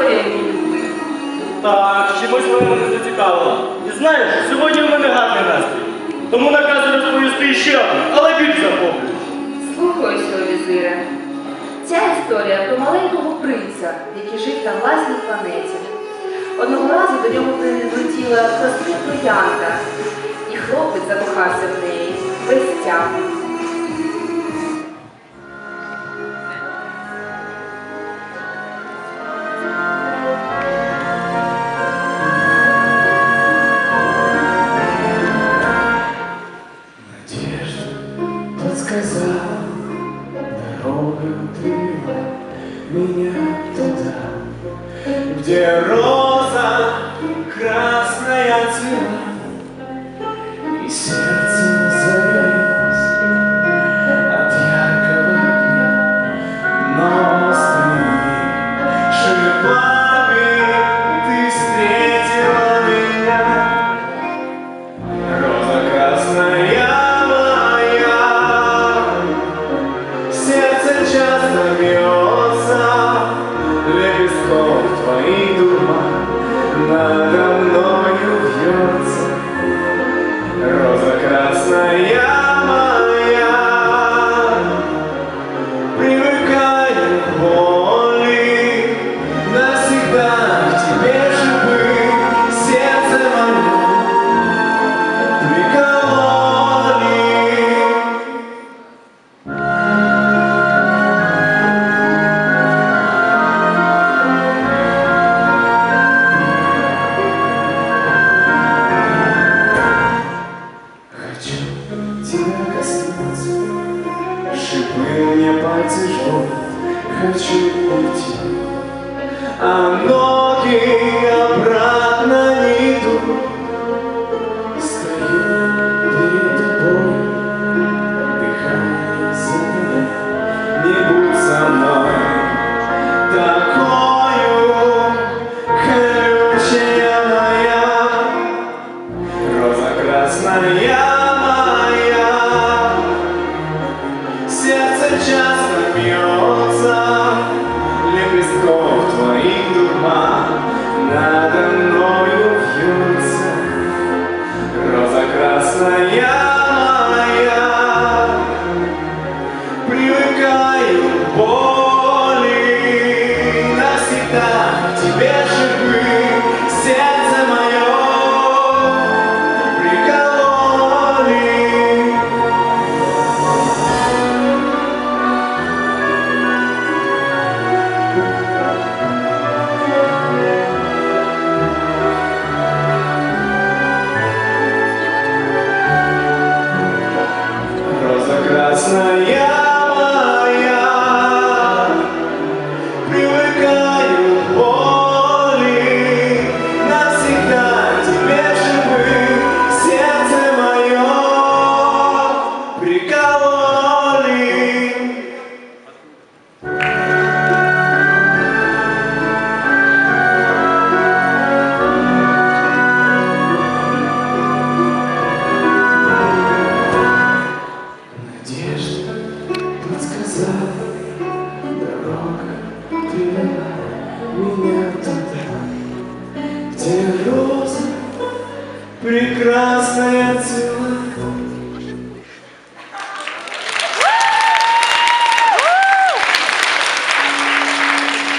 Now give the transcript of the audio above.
історія, мій. Так, чимось мене не зацікавила. І знаєш, сьогодні в мене гарний настрій. Тому наказую розповісти ще одну, але більш захоплюючу. Слухаюся, візире. Ця історія про маленького принца, який жив на власній планеті. Одного разу до нього прилетіла проста троянда, і хлопець закохався в неї без тями. Подсказала, дорога привела меня туда, где роза красная цвела, Amen. Тебя коснуться, шипы мне пальцы жгут, хочу уйти, а прекрасная цвела.